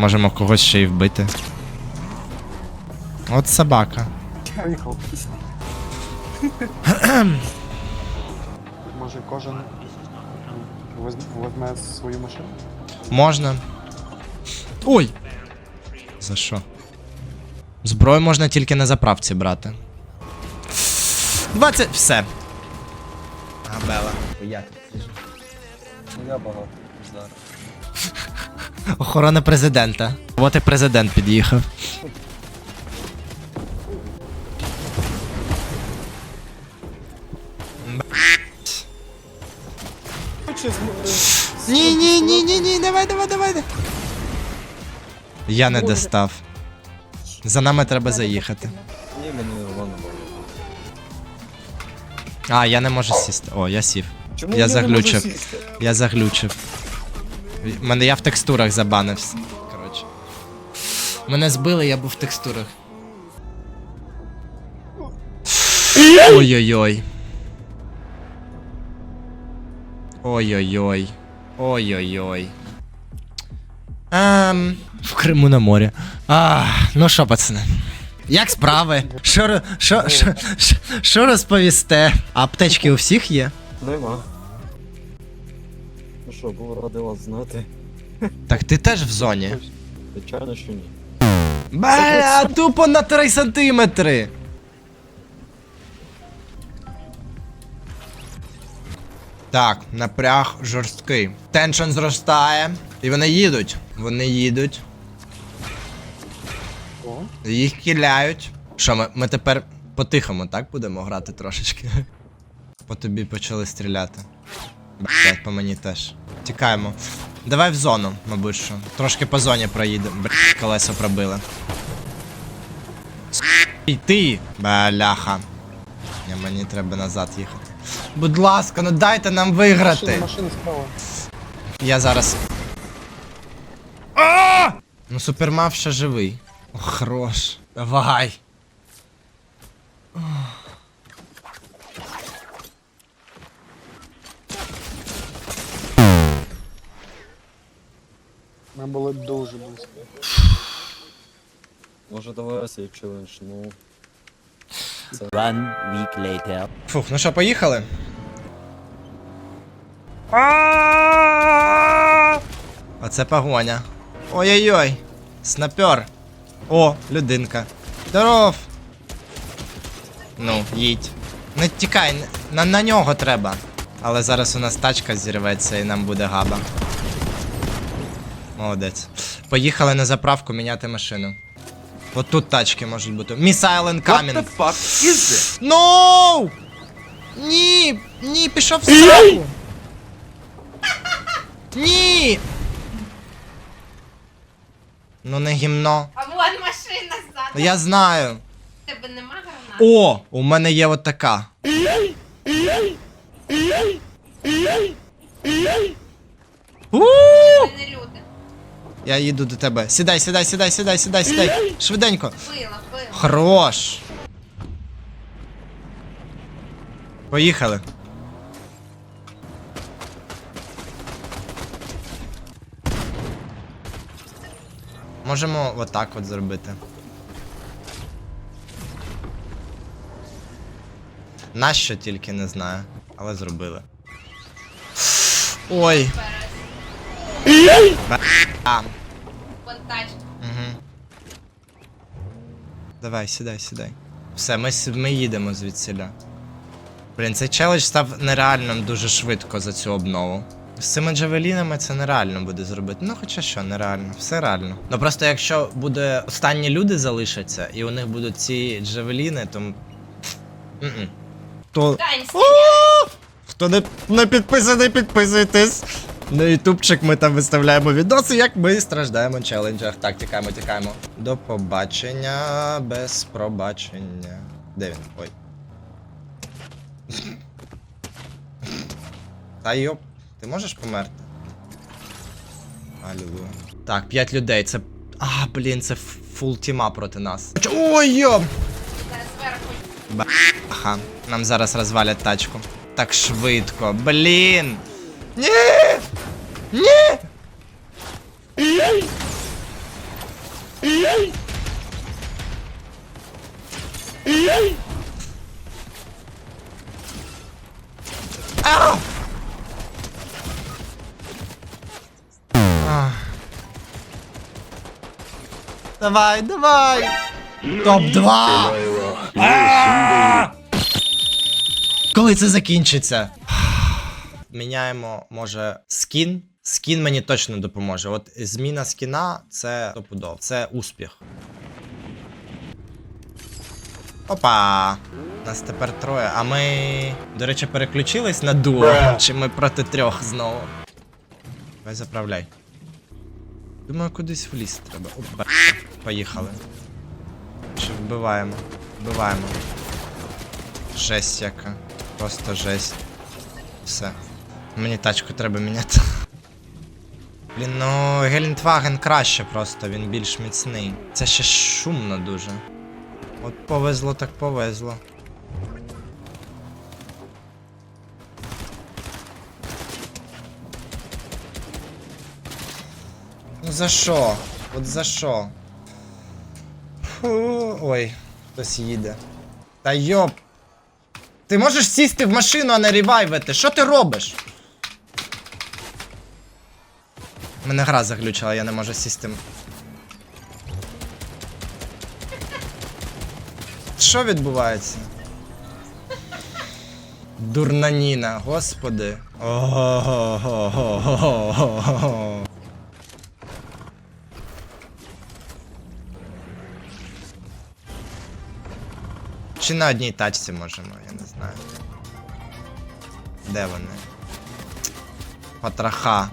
Можемо когось ще й вбити. От собака. Може кожен візьме свою машину? Можна. Ой! За що? Зброю можна тільки на заправці брати. 20. Все. Габела. Я тут сижу. Ну я багато зараз. Охорона президента. От і президент під'їхав. Ні, ні, ні, ні, ні, давай, давай, давай. Я не достав. За нами треба заїхати. Ні, мені воно було. А, я не можу сісти. О, я сів. Чому Я заглючив. Я заглючив. Мене я в текстурах забанився. Коротше. Мене збили, я був в текстурах. Ой-ой-ой. Ой-ой-ой. Ой-ой-ой. Ем, в Криму на морі. А, ну що, пацани? Як справи? Що, що, що, що, розповісте? Аптечки у всіх є? Нема. Ну що, був радий вас знати. Так ти теж в зоні. Звичайно, що ні. Бля, тупо на 3 сантиметри. Так, напряг жорсткий. Теншн зростає. І вони їдуть. Вони їдуть. Їх кіляють. Що, ми, ми тепер по-тихому, так будемо грати трошечки? По тобі почали стріляти. Блять, по мені теж. Тікаємо. Давай в зону, мабуть що. Трошки по зоні проїдемо. Блять, колесо пробили. І ти! Бляха. Ні, мені треба назад їхати. Будь ласка, ну дайте нам виграти. машина, машина справа. Я зараз. А! Ну, супермав ще живий. О, хорош. Давай. Ми були дуже близько. Може давай цей челендж, ну. One week later. Фух, ну що, поїхали? Оце погоня. Ой-ой-ой. Снайпер. О, людинка. Здоров. Ну, їдь. Не тікай, на, на нього треба. Але зараз у нас тачка зірветься і нам буде габа. Молодець. Поїхали на заправку міняти машину. От тут тачки можуть бути. Miss Island Coming. No! Ні! Ні, пішов в сраку! Ні! Ну не гімно. А вон машина ззаду. Я знаю. Тебе нема гранат? О! У мене є от така. У! Ми не люди. Я їду до тебе. Сідай, сідай, сідай, сідай, сідай, сідай. Швиденько. Хорош. Поїхали. Можемо отак от зробити. Нащо тільки не знаю, але зробили. Ой. Вон. Угу. Давай, сідай, сідай. Все, ми, ми їдемо звідсіля. Блін, цей челендж став нереальним дуже швидко за цю обнову. З цими джавелінами це нереально буде зробити. Ну, хоча що, нереально, все реально. Ну просто якщо буде останні люди залишаться, і у них будуть ці джавеліни, то. м- То. Хто не, не підписаний, підписуйтесь. На ютубчик ми там виставляємо відоси, як ми страждаємо в челенджах. Так, тікаємо, тікаємо. До побачення без пробачення. Де він? Ой. Та йоп, ти можеш померти? Алілуя. Так, 5 людей, це. А, блін, це фул тіма проти нас. Ой, йоп! Баха, нам зараз розвалять тачку. Так швидко. Блін. Ні! Ні! Ау! Ах. Давай, давай! Топ-2! Коли це закінчиться? Міняємо, може, скін. Скін мені точно допоможе. От зміна скіна це топудов. Це успіх. Опа! Нас тепер троє. А ми, до речі, переключились на дуо. Чи ми проти трьох знову? Давай заправляй. Думаю, кудись в ліс треба. Опа. Поїхали. Чи вбиваємо? Вбиваємо. Жесть яка. Просто жесть. Все. Мені тачку треба міняти. Блін, ну Гелендваген краще просто, він більш міцний. Це ще шумно дуже. От повезло, так повезло. Ну за що? От за що? Фу, ой, хтось їде. Та йоп. Ти можеш сісти в машину, а не ревайвити. Що ти робиш? Мене гра заглючила, я не можу сісти. Що відбувається? Дурнаніна, господи. Ого-го-го-го-го-го. Чи на одній тачці можемо, я не знаю. Де вони? Потроха.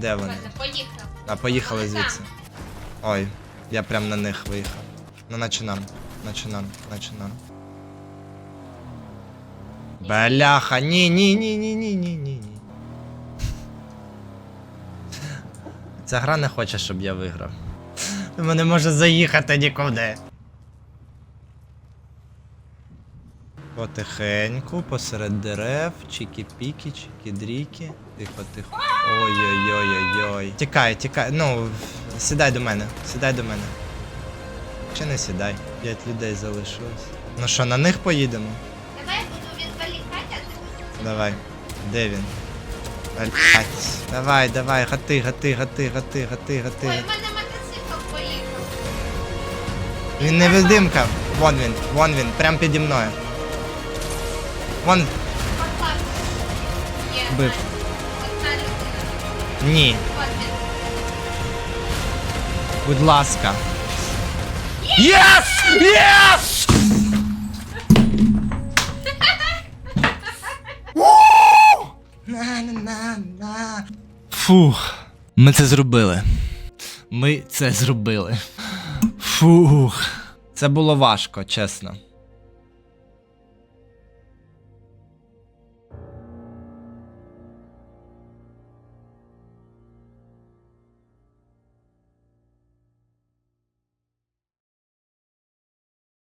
Де вони? Поїхав. А поїхали звідси. Ой, я прям на них виїхав. Ну наче нам, наче нам, наче нам. Бляха, ні, ні, ні, ні, ні, ні, ні, ні. Ця гра не хоче, щоб я виграв. Тому не може заїхати нікуди. Потихеньку, посеред дерев, чікі-пікі, чікі-дріки. Тихо, тихо. Ой-ой-ой-ой-ой. Тікай, тікай. Ну, сідай до мене, сідай до мене. Чи не сідай? П'ять людей залишилось. Ну що, на них поїдемо? Давай я буду відволікати, а ти Давай. Де він? Блять. Давай, давай, гати, гати, гати, гати, гати, гати. Ой, в мене мотоцикл поїхав. Він невидимка. Вон він, вон він, прям піді мною. Вон. Поклав. Є. Бив. Ні. Будь ласка. Єс! Єс! Фух. Ми це зробили. Ми це зробили. Фух. Це було важко, чесно.